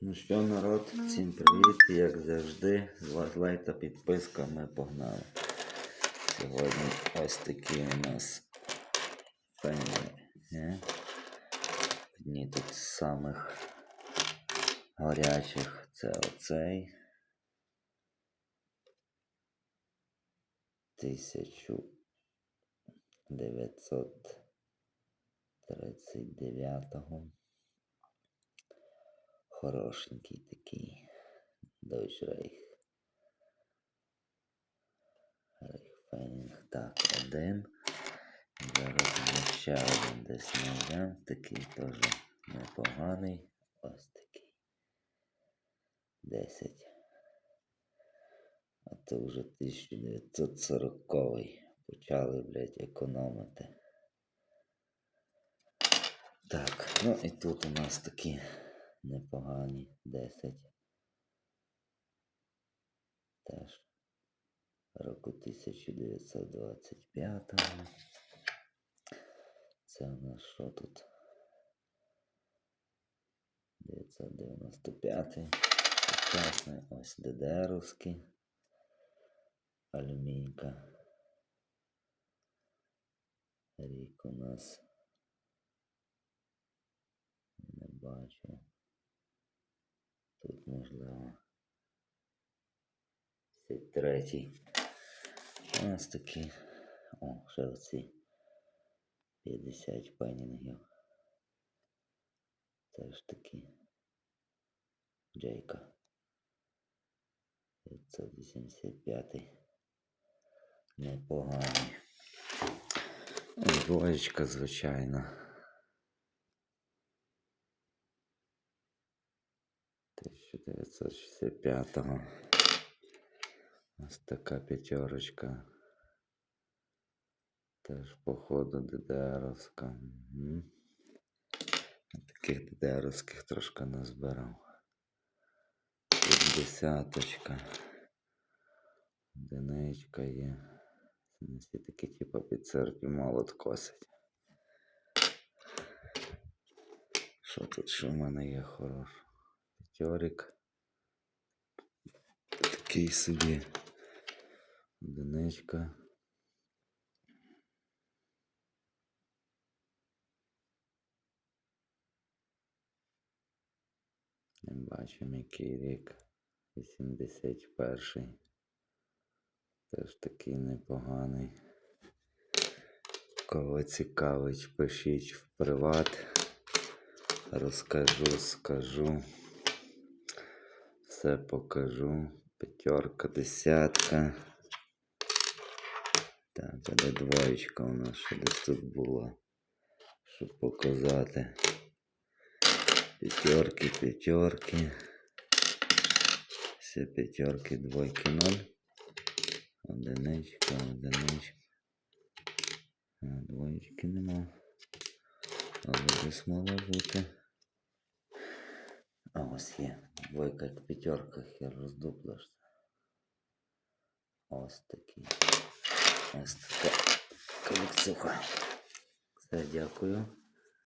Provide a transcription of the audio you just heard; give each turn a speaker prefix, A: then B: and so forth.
A: Ну що, народ, всім привіт, як завжди, з вас лайк та підписка, ми погнали. Сьогодні ось такі у нас фені. е. Одні тут з самих гарячих це оцей. 1939-го. Хорошенький такий. Reich. Рейхфейнінг. Так, один. Зараз ще один десь знайдемо. Такий теж непоганий. Ось такий. 10. А це вже 1940-й. Почали, блядь, економити. Так, ну і тут у нас такі непогані 10. Теж року 1925. Це у нас що тут? 995. Сучасний ось ДДРовський. Алюмінька. Рік у нас не бачу. Тут можливо. 53. У нас такі. О, ще оці 50 пенінгів. Теж такі. Джейка. 585. Непоганий. Двоєчка, звичайно. 1965-го. Ось така п'ятерочка. Теж походу ДДРовська. Мгм. Таких ДДРовських трошки назбирав. Тут десяточка. Одиничка є. Це такі, типу, під церкві молот косить. Що тут що в мене є хорош? П'ятьорик. Такий собі. Одиничка. Не бачимо, який рік. 81. Теж такий непоганий. Кого цікавить, пишіть в приват. Розкажу, скажу. Все покажу. П'ятерка, десятка. Так, а де двоєчка у нас ще десь тут була. Щоб показати. П'ятерки, п'ятерки. Все п'ятерки, двойки, ноль. Одиничка, одиничка. А, двоєчки нема. Але десь мало бути. А ось є. Двойка як п'ятерка, хер роздуплишся. Ось такий. Ось така колекцюха. Все, дякую.